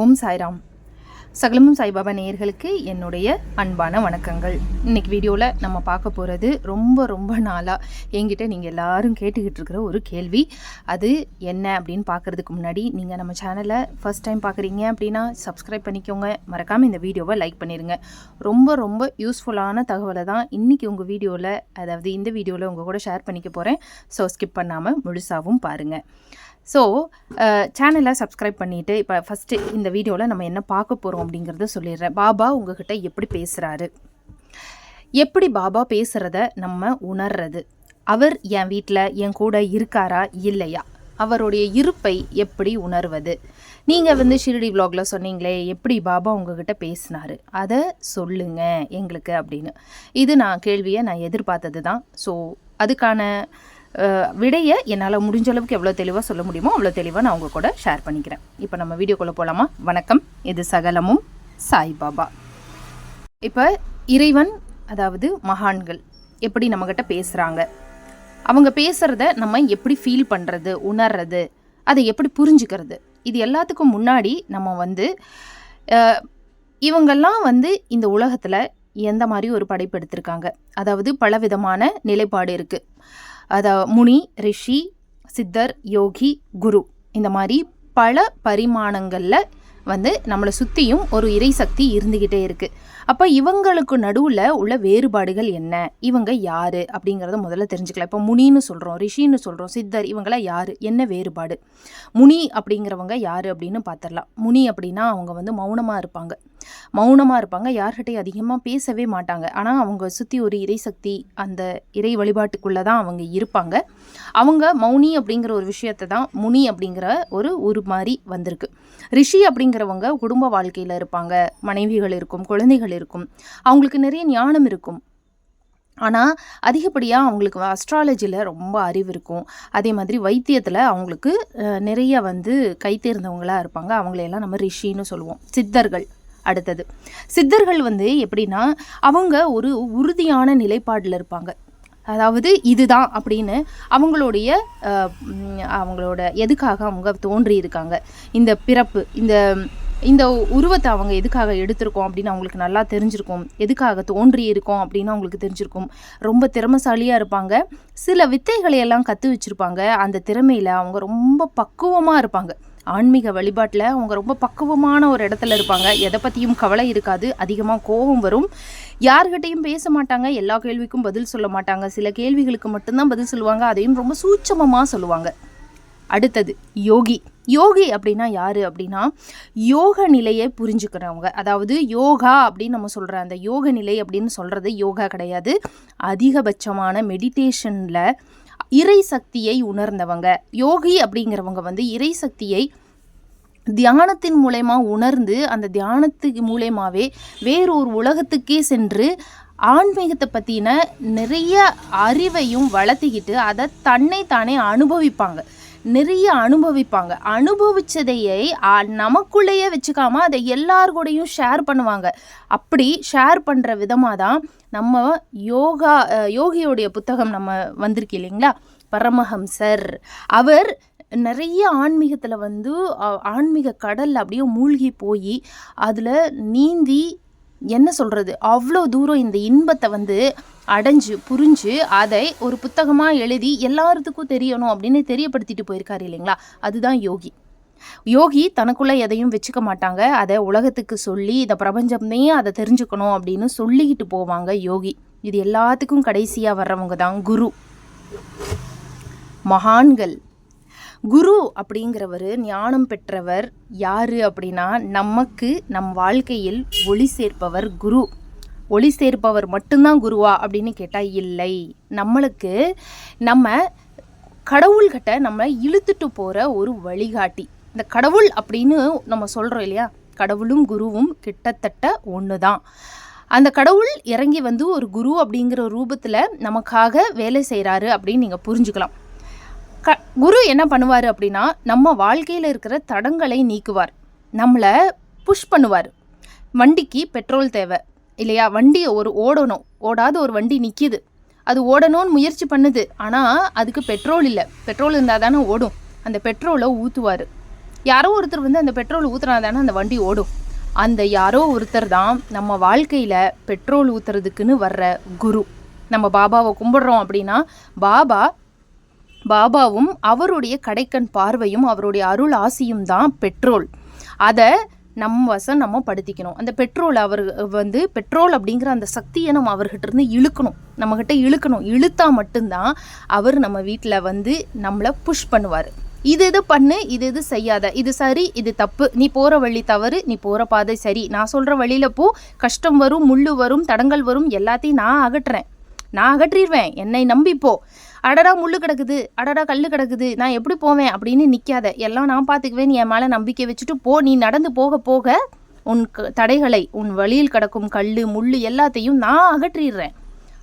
ஓம் சாய்ராம். சகலமும் சாய்பாபா நேயர்களுக்கு என்னுடைய அன்பான வணக்கங்கள். இன்றைக்கி வீடியோவில் நம்ம பார்க்க போகிறது ரொம்ப ரொம்ப நாளாக என்கிட்ட நீங்கள் எல்லாரும் கேட்டுக்கிட்டு இருக்கிற ஒரு கேள்வி. அது என்ன அப்படின்னு பார்க்குறதுக்கு முன்னாடி நீங்கள் நம்ம சேனலை ஃபஸ்ட் டைம் பார்க்குறீங்க அப்படின்னா சப்ஸ்கிரைப் பண்ணிக்கோங்க. மறக்காமல் இந்த வீடியோவை லைக் பண்ணிடுங்க ரொம்ப ரொம்ப யூஸ்ஃபுல்லான தகவலை தான் இன்றைக்கி உங்கள் வீடியோவில் அதாவது இந்த வீடியோவில் உங்கள் கூட ஷேர் பண்ணிக்க போகிறேன் ஸோ ஸ்கிப் பண்ணாமல் முழுசாகவும் பாருங்கள் ஸோ சேனலை சப்ஸ்கிரைப் பண்ணிவிட்டு இப்போ ஃபஸ்ட்டு இந்த வீடியோவில் நம்ம என்ன பார்க்க போகிறோம் அப்படிங்கிறத சொல்லிடுறேன். பாபா உங்ககிட்ட எப்படி பேசுகிறாரு எப்படி பாபா பேசுகிறத நம்ம உணர்றது? அவர் என் வீட்டில் என் கூட இருக்காரா? இல்லையா? அவருடைய இருப்பை எப்படி உணர்வது? நீங்கள் வந்து ஷிரடி விலாகில் சொன்னீங்களே எப்படி பாபா உங்ககிட்ட பேசினார்? அதை சொல்லுங்க எங்களுக்கு அப்படின்னு. இது நான் கேள்வியை நான் எதிர்பார்த்தது தான் ஸோ அதுக்கான விடையை என்னால் முடிஞ்ச அளவுக்கு எவ்வளோ தெளிவாக சொல்ல முடியுமோ அவ்வளோ தெளிவாக நான் உங்கள் கூட ஷேர் பண்ணிக்கிறேன். இப்போ நம்ம வீடியோக்குள்ளே போகலாமா வணக்கம். இது சகலமும் சாய்பாபா இப்போ இறைவன் அதாவது மகான்கள் எப்படி நம்மக்கிட்ட பேசுகிறாங்க அவங்க பேசுகிறத நம்ம எப்படி ஃபீல் பண்ணுறது உணர்றது அதை எப்படி புரிஞ்சுக்கிறது? இது எல்லாத்துக்கும் முன்னாடி நம்ம வந்து இவங்கெல்லாம் வந்து இந்த உலகத்தில் எந்த மாதிரி ஒரு படைப்பு எடுத்திருக்காங்க? அதாவது பலவிதமான நிலைப்பாடு இருக்குது அதை முனி ரிஷி சித்தர் யோகி குரு இந்த மாதிரி பல பரிமாணங்களில் வந்து நம்மளை சுற்றியும் ஒரு இறை சக்தி இருந்துக்கிட்டே இருக்குது அப்போ இவங்களுக்கு நடுவில் உள்ள வேறுபாடுகள் என்ன? இவங்க யார்? அப்படிங்கிறத முதல்ல தெரிஞ்சுக்கலாம். இப்போ முனின்னு சொல்கிறோம் ரிஷின்னு சொல்கிறோம் சித்தர் இவங்களாம் யார்? என்ன வேறுபாடு? முனி அப்படிங்கிறவங்க யார் அப்படின்னு பார்த்துடலாம் முனி அப்படின்னா அவங்க வந்து மௌனமாக இருப்பாங்க. மௌனமாக இருப்பாங்க யார்கிட்டையும் அதிகமாக பேசவே மாட்டாங்க. ஆனால் அவங்க சுற்றி ஒரு இறை சக்தி அந்த இறை வழிபாட்டுக்குள்ளே தான் அவங்க இருப்பாங்க. அவங்க மௌனி அப்படிங்கிற ஒரு விஷயத்தை தான் முனி அப்படிங்கிற ஒரு ஒரு மாதிரி வந்திருக்கு. ரிஷி அப்படிங்கிறவங்க குடும்ப வாழ்க்கையில் இருப்பாங்க. மனைவிகள் இருக்கும் குழந்தைகள் இருக்கும். அவங்களுக்கு நிறைய ஞானம் இருக்கும். ஆனால் அதிகப்படியாக அவங்களுக்கு அஸ்ட்ராலஜியில் ரொம்ப அறிவு இருக்கும். அதே மாதிரி வைத்தியத்தில் அவங்களுக்கு நிறைய வந்து கைத்தேர்ந்தவங்களாக இருப்பாங்க. அவங்களையெல்லாம் நம்ம ரிஷின்னு சொல்லுவோம். சித்தர்கள் அடுத்தது. சித்தர்கள் வந்து எப்படின்னா அவங்க ஒரு உறுதியான நிலைப்பாடில் இருப்பாங்க. அதாவது இதுதான் அப்படின்னு அவங்களுடைய அவங்களோட எதுக்காக அவங்க தோன்றி இருக்காங்க. இந்த பிறப்பு இந்த இந்த உருவத்தை அவங்க எதுக்காக எடுத்திருக்கோம் அப்படின்னு அவங்களுக்கு நல்லா தெரிஞ்சிருக்கும். எதுக்காக தோன்றி இருக்கோம் அப்படின்னு அவங்களுக்கு தெரிஞ்சிருக்கும். ரொம்ப திறமசாலியாக இருப்பாங்க. சில வித்தைகளை எல்லாம் கற்று வச்சுருப்பாங்க. அந்த திறமையில் அவங்க ரொம்ப பக்குவமாக இருப்பாங்க. ஆன்மீக வழிபாட்டில் அவங்க ரொம்ப பக்குவமான ஒரு இடத்துல இருப்பாங்க. எதை பற்றியும் கவலை இருக்காது. அதிகமாக கோபம் வரும். யார்கிட்டையும் பேச மாட்டாங்க. எல்லா கேள்விக்கும் பதில் சொல்ல மாட்டாங்க. சில கேள்விகளுக்கு மட்டும்தான் பதில் சொல்லுவாங்க. அதையும் ரொம்ப சூட்சமமாக சொல்லுவாங்க. அடுத்தது யோகி. யோகி அப்படின்னா யார் அப்படின்னா யோக நிலையை புரிஞ்சுக்கிறவங்க. அதாவது யோகா அப்படின்னு நம்ம சொல்கிற அந்த யோக நிலை அப்படின்னு சொல்கிறது யோகா கிடையாது. அதிகபட்சமான மெடிடேஷனில் இறை சக்தியை உணர்ந்தவங்க. யோகி அப்படிங்கிறவங்க வந்து இறை சக்தியை தியானத்தின் மூலயமா உணர்ந்து அந்த தியானத்துக்கு மூலயமாவே வேறொரு உலகத்துக்கே சென்று ஆன்மீகத்தை பற்றின நிறைய அறிவையும் வளர்த்திக்கிட்டு அதை தன்னை தானே அனுபவிப்பாங்க. நிறைய அனுபவிப்பாங்க. அனுபவித்ததையை நமக்குள்ளேயே வச்சுக்காம அதை எல்லார் கூடயும் ஷேர் பண்ணுவாங்க. அப்படி ஷேர் பண்ணுற விதமாக தான் நம்ம யோகா யோகியோடைய புத்தகம் நம்ம வந்திருக்கு இல்லைங்களா? பரமஹம்சர். அவர் நிறைய ஆன்மீகத்தில் வந்து ஆன்மீக கடலில் அப்படியே மூழ்கி போய் அதில் நீந்தி என்ன சொல்கிறது அவ்வளோ தூரம் இந்த இன்பத்தை வந்து அடைஞ்சு புரிஞ்சு அதை ஒரு புத்தகமாக எழுதி எல்லாத்துக்கும் தெரியணும் அப்படின்னு தெரியப்படுத்திட்டு போயிருக்காரு இல்லைங்களா? அதுதான் யோகி. யோகி தனக்குள்ளே எதையும் வச்சுக்க மாட்டாங்க. அதை உலகத்துக்கு சொல்லி இந்த பிரபஞ்சமே அதை தெரிஞ்சுக்கணும் அப்படின்னு சொல்லிக்கிட்டு போவாங்க யோகி. இது எல்லாத்துக்கும் கடைசியாக வர்றவங்க தான் குரு. மகான்கள். குரு அப்படிங்கிறவர் ஞானம் பெற்றவர் யாரு அப்படின்னா நமக்கு நம் வாழ்க்கையில் ஒளி சேர்ப்பவர் குரு. ஒளி சேர்ப்பவர் மட்டும்தான் குருவா அப்படின்னு கேட்டால் இல்லை. நம்மளுக்கு நம்ம கடவுள்கிட்ட நம்ம இழுத்துட்டு போகிற ஒரு வழிகாட்டி. இந்த கடவுள் அப்படின்னு நம்ம சொல்கிறோம் இல்லையா? கடவுளும் குருவும் கிட்டத்தட்ட ஒன்று தான் அந்த கடவுள் இறங்கி வந்து ஒரு குரு அப்படிங்கிற ரூபத்தில் நமக்காக வேலை செய்கிறாரு அப்படின்னு நீங்கள் புரிஞ்சுக்கலாம். க குரு என்ன பண்ணுவார் அப்படின்னா நம்ம வாழ்க்கையில் இருக்கிற தடங்களை நீக்குவார். நம்மளை புஷ் பண்ணுவார். வண்டிக்கு பெட்ரோல் தேவை இல்லையா? வண்டியை ஒரு ஓடணும். ஓடாத ஒரு வண்டி நிற்கிது அது ஓடணும்னு முயற்சி பண்ணுது. ஆனால் அதுக்கு பெட்ரோல் இல்லை. பெட்ரோல் இருந்தால் தானே ஓடும். அந்த பெட்ரோலை ஊற்றுவார் யாரோ ஒருத்தர் வந்து அந்த பெட்ரோல் ஊற்றுனா தானே அந்த வண்டி ஓடும். அந்த யாரோ ஒருத்தர் தான் நம்ம வாழ்க்கையில் பெட்ரோல் ஊற்றுறதுக்குன்னு வர்ற குரு. நம்ம பாபாவை கும்பிடுறோம் அப்படின்னா பாபா பாபாவும் அவருடைய கடைக்கண் பார்வையும் அவருடைய அருள் ஆசியும் தான் பெட்ரோல். அதை நம் வசம் நம்ம படுத்திக்கணும். அந்த பெட்ரோல் அவர் வந்து பெட்ரோல் அப்படிங்கிற அந்த சக்தியை நம்ம அவர்கிட்ட இருந்து இழுக்கணும். நம்மக்கிட்ட இழுக்கணும். இழுத்தா மட்டும்தான் அவர் நம்ம வீட்டில் வந்து நம்மளை புஷ் பண்ணுவார். இது இது பண்ணு இது இது செய்யாத. இது சரி இது தப்பு. நீ போகிற வழி தவறு நீ போகிற பாதை சரி. நான் சொல்கிற வழியில் போ. கஷ்டம் வரும் முள்ளு வரும் தடங்கள் வரும் எல்லாத்தையும் நான் அகற்றுறேன். நான் அகற்றிடுவேன் என்னை நம்பிப்போ அடடா முள்ளு கிடக்குது அடடா கல் கிடக்குது நான் எப்படி போவேன் அப்படின்னு நிற்காத எல்லாம் நான் பார்த்துக்குவேன் நீ என் மேலே நம்பிக்கை வச்சுட்டு போ. நீ நடந்து போக போக உன் க- தடைகளை உன் வழியில் கிடக்கும் கல் முள் எல்லாத்தையும் நான் அகற்றிடுறேன்.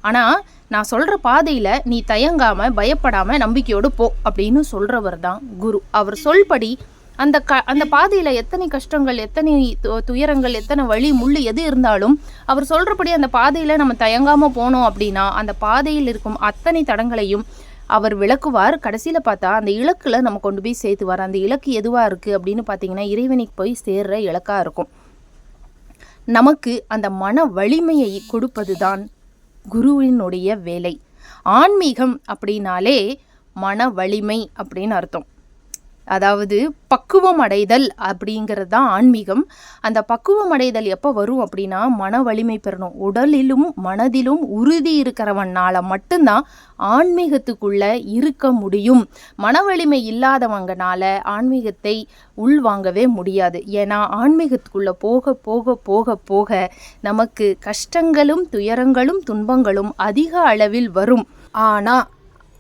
ஆனால் நான் சொல்கிற பாதையில் நீ தயங்காமல் பயப்படாமல் நம்பிக்கையோடு போ அப்படின்னு சொல்கிறவர் தான் குரு. அவர் சொல்படி அந்த க அந்த பாதையில் எத்தனை கஷ்டங்கள் எத்தனை து- துயரங்கள் எத்தனை வழி முள் எது இருந்தாலும் அவர் சொல்கிறபடி அந்த பாதையில் நம்ம தயங்காமல் போனோம் அப்படின்னா அந்த பாதையில் இருக்கும் அத்தனை தடங்களையும் அவர் விளக்குவார். கடைசியில் பார்த்தா அந்த இலக்கில் நம்ம கொண்டு போய் சேர்த்துவார். அந்த இலக்கு எதுவாக இருக்குது அப்படின்னு பார்த்தீங்கன்னா இறைவனுக்கு போய் சேர்ற இலக்காக இருக்கும். நமக்கு அந்த மன வலிமையை கொடுப்பது தான் குருவினுடைய வேலை. ஆன்மீகம் அப்படின்னாலே மன வலிமை அப்படின்னு அர்த்தம். அதாவது பக்குவம் அடைதல் அப்படிங்கிறது தான் ஆன்மீகம். அந்த பக்குவம் அடைதல் எப்போ வரும் அப்படின்னா மன வலிமை பெறணும். உடலிலும் மனதிலும் உறுதி இருக்கிறவனால் மட்டும்தான் ஆன்மீகத்துக்குள்ளே இருக்க முடியும். மன வலிமை இல்லாதவங்கனால ஆன்மீகத்தை உள்வாங்கவே முடியாது. ஏன்னா ஆன்மீகத்துக்குள்ளே போக போக போக போக நமக்கு கஷ்டங்களும் துயரங்களும் துன்பங்களும் அதிக அளவில் வரும். ஆனால்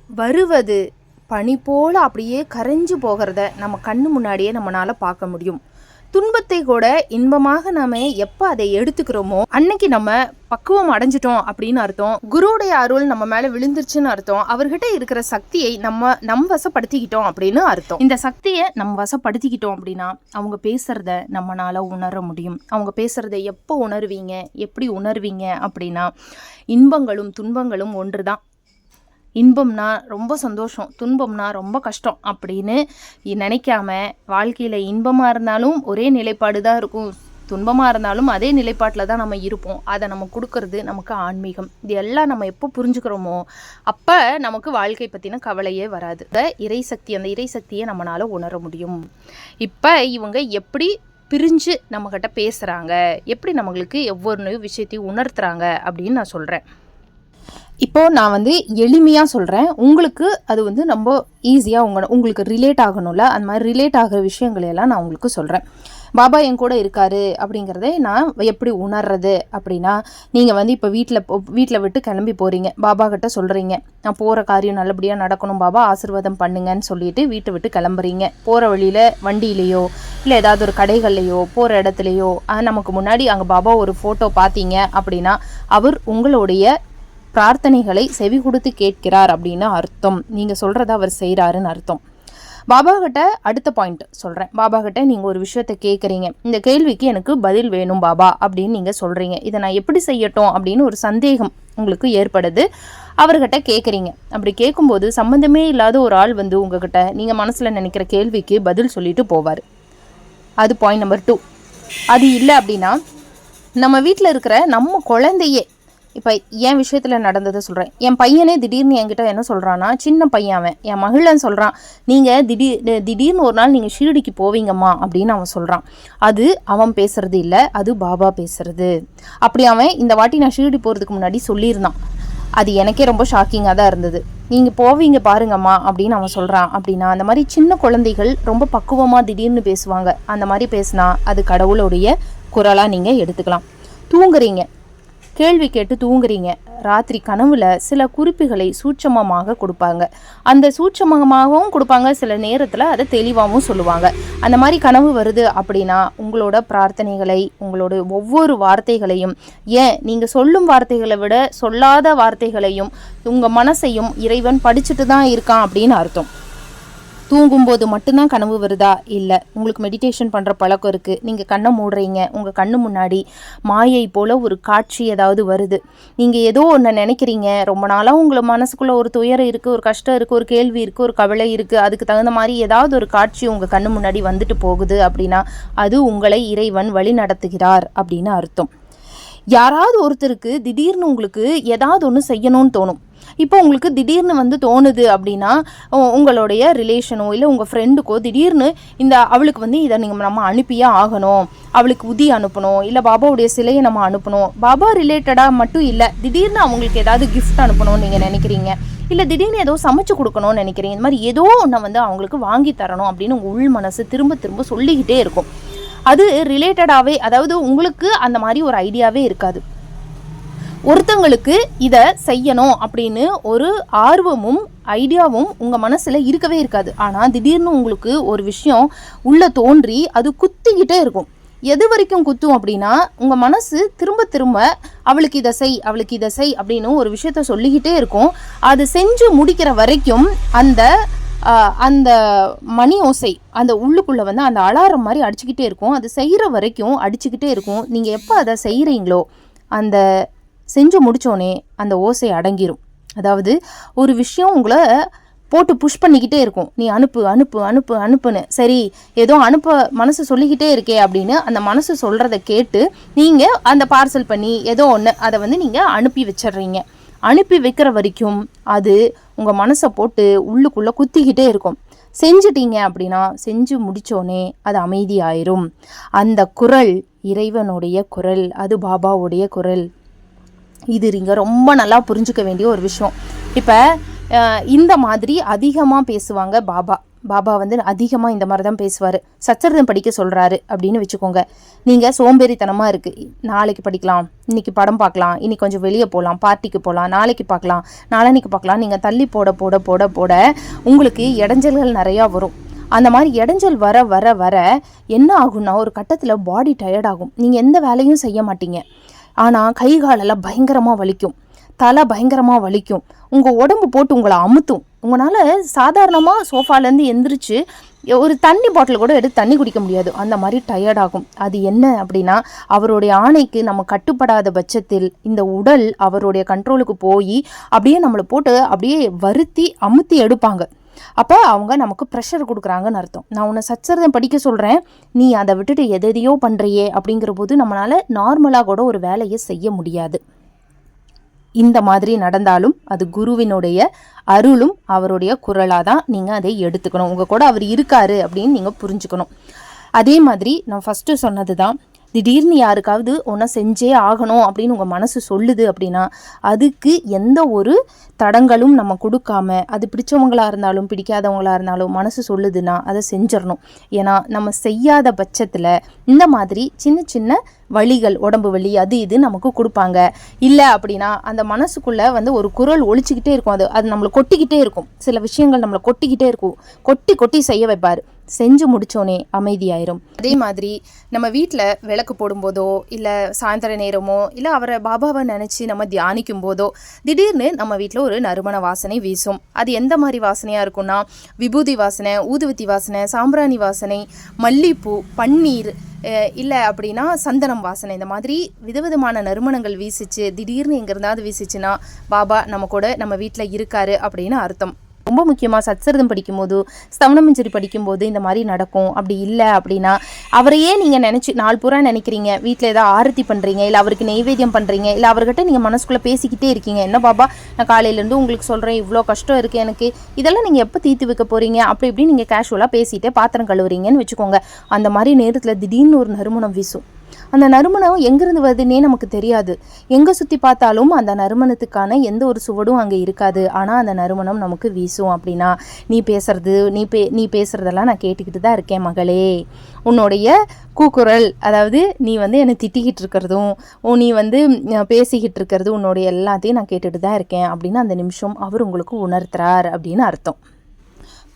வருவது பனி போல் அப்படியே கரைஞ்சு போகிறத நம்ம கண்ணு முன்னாடியே நம்மளால் பார்க்க முடியும். துன்பத்தை கூட இன்பமாக நாம எப்போ அதை எடுத்துக்கிறோமோ அன்னைக்கு நம்ம பக்குவம் அடைஞ்சிட்டோம் அப்படின்னு அர்த்தம். குருவுடைய அருள் நம்ம மேல விழுந்துருச்சுன்னு அர்த்தம். அவர்கிட்ட இருக்கிற சக்தியை நம்ம நம் வசப்படுத்திக்கிட்டோம் அப்படின்னு அர்த்தம். இந்த சக்தியை நம்ம வசப்படுத்திக்கிட்டோம் அப்படின்னா அவங்க பேசுறத நம்மளால உணர முடியும். அவங்க பேசுறத எப்போ உணர்வீங்க எப்படி உணர்வீங்க அப்படின்னா இன்பங்களும் துன்பங்களும் ஒன்று தான் இன்பம்னா ரொம்ப சந்தோஷம் துன்பம்னா ரொம்ப கஷ்டம் அப்படின்னு நினைக்காம வாழ்க்கையில் இன்பமாக இருந்தாலும் ஒரே நிலைப்பாடு தான் இருக்கும். துன்பமாக இருந்தாலும் அதே நிலைப்பாட்டில் தான் நம்ம இருப்போம். அதை நம்ம கொடுக்கறது நமக்கு ஆன்மீகம். இது எல்லாம் நம்ம எப்போ புரிஞ்சுக்கிறோமோ அப்போ நமக்கு வாழ்க்கை பற்றின கவலையே வராது. இந்த இறைசக்தி அந்த இறைசக்தியை நம்மளால் உணர முடியும். இப்போ இவங்க எப்படி பிரிஞ்சு நம்மக்கிட்ட பேசுகிறாங்க எப்படி நம்மளுக்கு ஒவ்வொரு விஷயத்தையும் உணர்த்துறாங்க? அப்படின்னு நான் சொல்கிறேன் இப்போ நான் வந்து எளிமையாக சொல்கிறேன் உங்களுக்கு அது வந்து ரொம்ப ஈஸியாக உங்க உங்களுக்கு ரிலேட் ஆகணும்ல. அந்த மாதிரி ரிலேட் ஆகிற விஷயங்களை எல்லாம் நான் உங்களுக்கு சொல்கிறேன் பாபா என் கூட இருக்காரு அப்படிங்கிறதை நான் எப்படி உணர்றது அப்படின்னா நீங்கள் வந்து இப்போ வீட்டில் வீட்டில் விட்டு கிளம்பி போகிறீங்க பாபா கிட்ட சொல்கிறீங்க நான் போகிற காரியம் நல்லபடியாக நடக்கணும். பாபா ஆசிர்வாதம் பண்ணுங்கன்னு சொல்லிட்டு வீட்டை விட்டு கிளம்புறீங்க. போகிற வழியில் வண்டியிலேயோ இல்லை ஏதாவது ஒரு கடைகள்லையோ போகிற இடத்துலையோ நமக்கு முன்னாடி அங்கே பாபா ஒரு ஃபோட்டோ பார்த்தீங்க அப்படின்னா அவர் உங்களுடைய பிரார்த்தனைகளை செவி கொடுத்து கேட்கிறார் அப்படின்னு அர்த்தம். நீங்கள் சொல்கிறத அவர் செய்கிறாருன்னு அர்த்தம். பாபா கிட்ட அடுத்த பாயிண்ட் சொல்கிறேன் பாபா கிட்ட நீங்கள் ஒரு விஷயத்த கேட்குறீங்க இந்த கேள்விக்கு எனக்கு பதில் வேணும் பாபா அப்படின்னு நீங்கள் சொல்கிறீங்க இதை நான் எப்படி செய்யட்டும் அப்படின்னு ஒரு சந்தேகம் உங்களுக்கு ஏற்படுது. அவர்கிட்ட கேட்குறீங்க அப்படி கேட்கும்போது சம்மந்தமே இல்லாத ஒரு ஆள் வந்து உங்ககிட்ட நீங்கள் மனசில் நினைக்கிற கேள்விக்கு பதில் சொல்லிட்டு போவார். அது பாயிண்ட் நம்பர் டூ அது இல்லை அப்படின்னா நம்ம வீட்டில் இருக்கிற நம்ம குழந்தையே இப்போ என் விஷயத்தில் நடந்ததை சொல்கிறேன் என் பையனே திடீர்னு என்கிட்ட என்ன சொல்கிறான்னா சின்ன பையன் அவன். என் மகிழன் சொல்கிறான் நீங்கள் திடீர் திடீர்னு ஒரு நாள் நீங்கள் ஷீரடிக்கு போவீங்கம்மா அப்படின்னு அவன் சொல்கிறான் அது அவன் பேசுறது இல்லை அது பாபா பேசுறது. அப்படி அவன் இந்த வாட்டி நான் ஷீரடி போகிறதுக்கு முன்னாடி சொல்லியிருந்தான். அது எனக்கே ரொம்ப ஷாக்கிங்காக தான் இருந்தது. நீங்கள் போவீங்க பாருங்கம்மா அப்படின்னு அவன் சொல்கிறான் அப்படின்னா அந்த மாதிரி சின்ன குழந்தைகள் ரொம்ப பக்குவமாக திடீர்னு பேசுவாங்க. அந்த மாதிரி பேசினா அது கடவுளுடைய குரலாக நீங்கள் எடுத்துக்கலாம். தூங்குறீங்க. கேள்வி கேட்டு தூங்குறீங்க. ராத்திரி கனவுல சில குறிப்புகளை சூட்சமமாக கொடுப்பாங்க. அந்த சூட்சமமாகவும் கொடுப்பாங்க சில நேரத்தில் அதை தெளிவாகவும் சொல்லுவாங்க. அந்த மாதிரி கனவு வருது அப்படின்னா உங்களோட பிரார்த்தனைகளை உங்களோட ஒவ்வொரு வார்த்தைகளையும் ஏன் நீங்கள் சொல்லும் வார்த்தைகளை விட சொல்லாத வார்த்தைகளையும் உங்கள் மனசையும் இறைவன் படிச்சுட்டு தான் இருக்கான் அப்படின்னு அர்த்தம். தூங்கும்போது மட்டும்தான் கனவு வருதா? இல்லை. உங்களுக்கு மெடிடேஷன் பண்ணுற பழக்கம் இருக்குது நீங்கள் கண்ணை மூடுறீங்க. உங்கள் கண்ணு முன்னாடி மாயை போல் ஒரு காட்சி ஏதாவது வருது. நீங்கள் ஏதோ ஒன்று நினைக்கிறீங்க. ரொம்ப நாளாக உங்களை மனசுக்குள்ளே ஒரு துயரம் இருக்குது ஒரு கஷ்டம் இருக்குது ஒரு கேள்வி இருக்குது ஒரு கவலை இருக்குது அதுக்கு தகுந்த மாதிரி ஏதாவது ஒரு காட்சி உங்கள் கண்ணு முன்னாடி வந்துட்டு போகுது அப்படின்னா அது உங்களை இறைவன் வழி நடத்துகிறார் அப்படின்னு அர்த்தம். யாராவது ஒருத்தருக்கு திடீர்னு உங்களுக்கு ஏதாவது ஒன்று செய்யணும்னு தோணும். இப்போ உங்களுக்கு திடீர்னு வந்து தோணுது அப்படின்னா உங்களுடைய ரிலேஷனோ இல்லை உங்கள் ஃப்ரெண்டுக்கோ திடீர்னு இந்த அவளுக்கு வந்து இதை நீங்கள் நம்ம அனுப்பியே ஆகணும். அவளுக்கு உதி அனுப்பணும். இல்லை பாபாவுடைய சிலையை நம்ம அனுப்பணும். பாபா ரிலேட்டடாக மட்டும் இல்லை திடீர்னு அவங்களுக்கு ஏதாவது கிஃப்ட் அனுப்பணும்னு நீங்கள் நினைக்கிறீங்க. இல்லை திடீர்னு ஏதோ சமைச்சு கொடுக்கணும்னு நினைக்கிறீங்க. இந்த மாதிரி ஏதோ ஒன்று வந்து அவங்களுக்கு வாங்கி தரணும் அப்படின்னு உங்கள் உள் மனசு திரும்ப திரும்ப சொல்லிக்கிட்டே இருக்கும். அது ரிலேட்டடாகவே அதாவது உங்களுக்கு அந்த மாதிரி ஒரு ஐடியாவே இருக்காது. ஒருத்தங்களுக்கு இதை செய்யணும் அப்படின்னு ஒரு ஆர்வமும் ஐடியாவும் உங்கள் மனசில் இருக்கவே இருக்காது. ஆனால் திடீர்னு உங்களுக்கு ஒரு விஷயம் உள்ளே தோன்றி அது குத்திக்கிட்டே இருக்கும். எது வரைக்கும் குத்தும் அப்படின்னா உங்கள் மனசு திரும்ப திரும்ப அவளுக்கு இதை செய் அவளுக்கு இதை செய் அப்படின்னு ஒரு விஷயத்த சொல்லிக்கிட்டே இருக்கும். அது செஞ்சு முடிக்கிற வரைக்கும் அந்த அந்த மணி ஓசை அந்த உள்ளுக்குள்ளே வந்து அந்த அலாரம் மாதிரி அடிச்சுக்கிட்டே இருக்கும். அது செய்கிற வரைக்கும் அடிச்சுக்கிட்டே இருக்கும். நீங்கள் எப்போ அதை செய்கிறீங்களோ அந்த செஞ்சு முடித்தோடனே அந்த ஓசை அடங்கிரும். அதாவது ஒரு விஷயம் உங்களை போட்டு புஷ் பண்ணிக்கிட்டே இருக்கும். நீ அனுப்பு அனுப்பு அனுப்பு அனுப்புன்னு. சரி ஏதோ அனுப்ப மனசு சொல்லிக்கிட்டே இருக்கே அப்படின்னு அந்த மனசு சொல்கிறத கேட்டு நீங்கள் அந்த பார்சல் பண்ணி ஏதோ ஒன்று அதை வந்து நீங்கள் அனுப்பி வச்சிடுறீங்க. அனுப்பி வைக்கிற வரைக்கும் அது உங்கள் மனசை போட்டு உள்ளுக்குள்ளே குத்திக்கிட்டே இருக்கும். செஞ்சிட்டீங்க அப்படின்னா செஞ்சு முடித்தோடனே அது அமைதியாயிரும். அந்த குரல் இறைவனுடைய குரல் அது பாபாவுடைய குரல். இது நீங்கள் ரொம்ப நல்லா புரிஞ்சுக்க வேண்டிய ஒரு விஷயம். இப்போ இந்த மாதிரி அதிகமாக பேசுவாங்க பாபா. பாபா வந்து அதிகமாக இந்த மாதிரி தான் பேசுவார். சச்சரிதம் படிக்க சொல்கிறாரு அப்படின்னு வச்சுக்கோங்க. நீங்கள் சோம்பேறித்தனமாக இருக்குது நாளைக்கு படிக்கலாம் இன்றைக்கி படம் பார்க்கலாம் இன்றைக்கி கொஞ்சம் வெளியே போகலாம் பார்ட்டிக்கு போகலாம் நாளைக்கு பார்க்கலாம் நாளன்னைக்கு பார்க்கலாம். நீங்கள் தள்ளி போட போட போட போட உங்களுக்கு இடைஞ்சல்கள் நிறையா வரும். அந்த மாதிரி இடைஞ்சல் வர வர வர என்ன ஆகும்னா ஒரு கட்டத்தில் பாடி டயர்ட் ஆகும். நீங்கள் எந்த வேலையும் செய்ய மாட்டீங்க. ஆனால் கை காலெல்லாம் பயங்கரமாக வலிக்கும். தலை பயங்கரமாக வலிக்கும். உங்கள் உடம்பு போட்டு உங்களை அமுத்தும். உங்களால் சாதாரணமாக சோஃபாலேருந்து எந்திரிச்சு ஒரு தண்ணி பாட்டில் கூட எடுத்து தண்ணி குடிக்க முடியாது. அந்த மாதிரி டயர்ட் ஆகும். அது என்ன அப்படின்னா அவருடைய ஆணைக்கு நம்ம கட்டுப்படாத பட்சத்தில் இந்த உடல் அவருடைய கண்ட்ரோலுக்கு போய் அப்படியே நம்மளை போட்டு அப்படியே வருத்தி அமுத்தி எடுப்பாங்க. அப்போ அவங்க நமக்கு ப்ரெஷர் கொடுக்குறாங்கன்னு அர்த்தம். நான் உன்னை சச்சரிதம் படிக்க சொல்கிறேன் நீ அதை விட்டுட்டு எதையோ பண்ணுறியே அப்படிங்கிற போது நம்மளால் நார்மலாக கூட ஒரு வேலையை செய்ய முடியாது. இந்த மாதிரி நடந்தாலும் அது குருவினுடைய அருளும் அவருடைய குரலாக தான் நீங்கள் அதை எடுத்துக்கணும். உங்கள் கூட அவர் இருக்காரு அப்படின்னு நீங்கள் புரிஞ்சுக்கணும். அதே மாதிரி நான் ஃபஸ்ட்டு சொன்னது தான் திடீர்னு யாருக்காவது ஒன்றா செஞ்சே ஆகணும் அப்படின்னு உங்கள் மனசு சொல்லுது அப்படின்னா அதுக்கு எந்த ஒரு தடங்களும் நம்ம கொடுக்காம அது பிடிச்சவங்களாக இருந்தாலும் பிடிக்காதவங்களாக இருந்தாலும் மனசு சொல்லுதுன்னா அதை செஞ்சிடணும். ஏன்னா நம்ம செய்யாத பட்சத்தில் இந்த மாதிரி சின்ன சின்ன வலிகள் உடம்பு வலி அது இது நமக்கு கொடுப்பாங்க. இல்லை அப்படின்னா அந்த மனசுக்குள்ளே வந்து ஒரு குரல் ஒழிச்சிக்கிட்டே இருக்கும். அது அது நம்மளை கொட்டிக்கிட்டே இருக்கும். சில விஷயங்கள் நம்மளை கொட்டிக்கிட்டே இருக்கும். கொட்டி கொட்டி செய்ய வைப்பார். செஞ்சு முடித்தோன்னே அமைதியாயிரும். அதே மாதிரி நம்ம வீட்டில் விளக்கு போடும்போதோ இல்லை சாயந்தர நேரமோ இல்லை அவரை பாபாவை நினச்சி நம்ம தியானிக்கும் போதோ திடீர்னு நம்ம வீட்டில் ஒரு நறுமண வாசனை வீசும். அது எந்த மாதிரி வாசனையாக இருக்கும்னா விபூதி வாசனை ஊதுவத்தி வாசனை சாம்பிராணி வாசனை மல்லிப்பூ பன்னீர் இல்லை அப்படின்னா சந்தனம் வாசனை. இந்த மாதிரி விதவிதமான நறுமணங்கள் வீசிச்சு திடீர்னு எங்கே இருந்தாவது வீசிச்சுன்னா பாபா நம்ம கூட நம்ம வீட்டில் இருக்காரு அப்படின்னு அர்த்தம். ரொம்ப முக்கியமாக சச்சரிதம் படிக்கும்போது ஸ்தவனமஞ்சரி படிக்கும்போது இந்த மாதிரி நடக்கும். அப்படி இல்லை அப்படின்னா அவரையே நீங்கள் நினச்சி நாள் பூரா நினைக்கிறீங்க. வீட்டில் ஏதாவது ஆரத்தி பண்ணுறீங்க இல்லை அவருக்கு நெய்வேத்தியம் பண்ணுறீங்க இல்லை அவர்கிட்ட நீங்கள் மனசுக்குள்ளே பேசிக்கிட்டே இருக்கீங்க. என்ன பாபா நான் காலையிலேருந்து உங்களுக்கு சொல்கிறேன் இவ்வளோ கஷ்டம் இருக்குது எனக்கு. இதெல்லாம் நீங்கள் எப்போ தீர்த்து வைக்க போகிறீங்க அப்படி இப்படி நீங்கள் கேஷுவலாக பேசிகிட்டே பாத்திரம் கழுவுறீங்கன்னு வச்சுக்கோங்க. அந்த மாதிரி நேரத்தில் திடீர்னு ஒரு நறுமணம் வீசும். அந்த நறுமணம் எங்கேருந்து வருதுன்னே நமக்கு தெரியாது. எங்கே சுற்றி பார்த்தாலும் அந்த நறுமணத்துக்கான எந்த ஒரு சுவடும் அங்கே இருக்காது. ஆனால் அந்த நறுமணம் நமக்கு வீசும் அப்படின்னா நீ பேசுறது நீ பே நீ பேசுகிறதெல்லாம் நான் கேட்டுக்கிட்டு தான் இருக்கேன் மகளே. உன்னுடைய கூக்குரல் அதாவது நீ வந்து என்னை திட்டிக்கிட்டு இருக்கிறதும் நீ வந்து பேசிக்கிட்டு இருக்கிறது உன்னுடைய எல்லாத்தையும் நான் கேட்டுட்டு தான் இருக்கேன் அப்படின்னு அந்த நிமிஷம் அவர் உங்களுக்கு உணர்த்துறார் அப்படின்னு அர்த்தம்.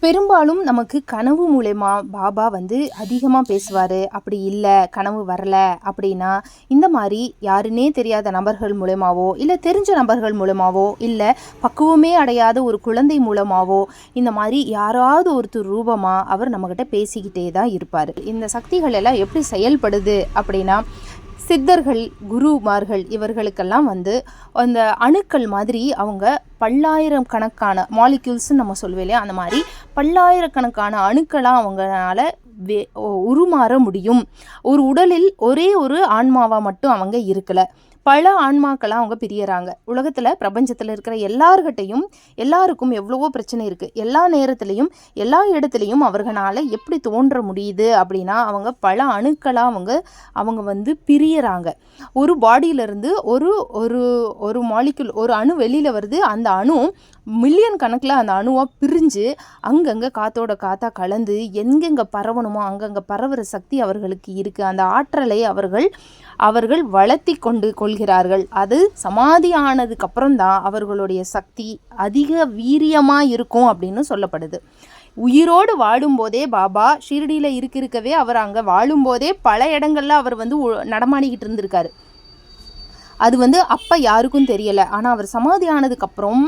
பெரும்பாலும் நமக்கு கனவு மூலயமா பாபா வந்து அதிகமாக பேசுவார். அப்படி இல்லை கனவு வரல அப்படின்னா இந்த மாதிரி யாருன்னே தெரியாத நபர்கள் மூலயமாவோ இல்லை தெரிஞ்ச நபர்கள் மூலமாவோ இல்லை பக்குவமே அடையாத ஒரு குழந்தை மூலமாவோ இந்த மாதிரி யாராவது ஒருத்தர் ரூபமாக அவர் நம்மக்கிட்ட பேசிக்கிட்டே தான் இருப்பார். இந்த சக்திகள் எல்லாம் எப்படி செயல்படுது அப்படின்னா சித்தர்கள் குருமார்கள் இவர்களுக்கெல்லாம் வந்து அந்த அணுக்கள் மாதிரி அவங்க பல்லாயிரம் கணக்கான மாலிக்யூல்ஸ்ன்னு நம்ம சொல்லுவோம் இல்லையா? அந்த மாதிரி பல்லாயிரக்கணக்கான அணுக்களாக அவங்களால வே உருமாற முடியும். ஒரு உடலில் ஒரே ஒரு ஆன்மாவாக மட்டும் அவங்க இருக்கலை. பல ஆன்மாக்களாக அவங்க பிரியறாங்க. உலகத்தில் பிரபஞ்சத்தில் இருக்கிற எல்லார்கிட்டையும் எல்லாருக்கும் எவ்வளவோ பிரச்சனை இருக்குது எல்லா நேரத்துலையும் எல்லா இடத்துலையும் அவர்களால் எப்படி தோன்ற முடியுது அப்படின்னா அவங்க பல அணுக்களாக அவங்க அவங்க வந்து பிரியறாங்க. ஒரு பாடியிலிருந்து ஒரு ஒரு ஒரு மாலிக்குல் ஒரு அணு வெளியில் வருது. அந்த அணு மில்லியன் கணக்கில் அந்த அணுவாக பிரிஞ்சு அங்கங்கே காத்தோட காத்தா கலந்து எங்கெங்கே பரவணுமோ அங்கங்கே பரவுற சக்தி அவர்களுக்கு இருக்குது அந்த ஆற்றலை அவர்கள் அவர்கள் வளர்த்தி கொண்டு கொள்கிறார்கள். அது சமாதி ஆனதுக்கப்புறம் தான் அவர்களுடைய சக்தி அதிக வீரியமாக இருக்கும் அப்படின்னு சொல்லப்படுது. உயிரோடு வாழும்போதே பாபா ஷிரடியில் இருக்க இருக்கவே அவர் அங்கே வாழும்போதே பல இடங்களில் அவர் வந்து நடமாடிக்கிட்டு இருந்திருக்காரு. அது வந்து அப்போ யாருக்கும் தெரியலை. ஆனால் அவர் சமாதி ஆனதுக்கப்புறம்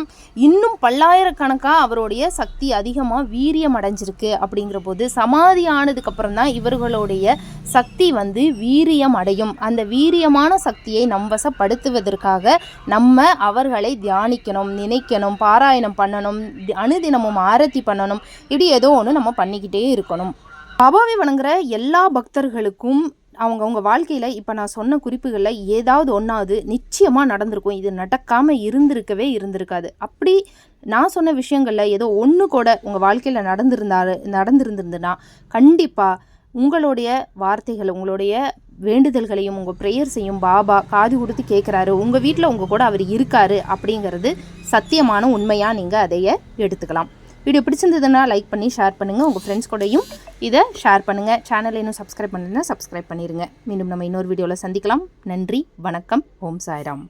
இன்னும் பல்லாயிரக்கணக்காக அவருடைய சக்தி அதிகமாக வீரியம் அடைஞ்சிருக்கு அப்படிங்கிற போது சமாதி ஆனதுக்கப்புறம் தான் இவர்களுடைய சக்தி வந்து வீரியம் அடையும். அந்த வீரியமான சக்தியை நம்பசப்படுத்துவதற்காக நம்ம அவர்களை தியானிக்கணும் நினைக்கணும் பாராயணம் பண்ணணும் அனுதினமும் ஆரத்தி பண்ணணும். இப்படி ஏதோ ஒன்று நம்ம பண்ணிக்கிட்டே இருக்கணும். பாபாவை வணங்குற எல்லா பக்தர்களுக்கும் அவங்கவுங்க வாழ்க்கையில் இப்போ நான் சொன்ன குறிப்புகளில் ஏதாவது ஒன்றாவது நிச்சயமாக நடந்திருக்கும். இது நடக்காமல் இருந்திருக்கவே இருந்திருக்காது. அப்படி நான் சொன்ன விஷயங்களில் ஏதோ ஒன்று கூட உங்கள் வாழ்க்கையில் நடந்திருந்தாரு நடந்திருந்திருந்துன்னா கண்டிப்பாக உங்களுடைய வார்த்தைகள் உங்களுடைய வேண்டுதல்களையும் உங்கள் ப்ரேயர்ஸையும் பாபா காது கொடுத்து கேட்குறாரு. உங்கள் வீட்டில் உங்கள் கூட அவர் இருக்காரு அப்படிங்கிறது சத்தியமான உண்மையாக நீங்கள் அதைய எடுத்துக்கலாம். வீடியோ பிடிச்சிருந்ததுன்னா லைக் பண்ணி ஷேர் பண்ணுங்கள் உங்கள் ஃப்ரெண்ட்ஸ் கூடயும் இதை ஷேர் பண்ணுங்கள் சேனலை இன்னும் சப்ஸ்கிரைப் பண்ணுன்னா சப்ஸ்கிரைப் பண்ணிடுங்க மீண்டும் நம்ம இன்னொரு வீடியோவில் சந்திக்கலாம். நன்றி வணக்கம். ஓம் சாய்ராம்.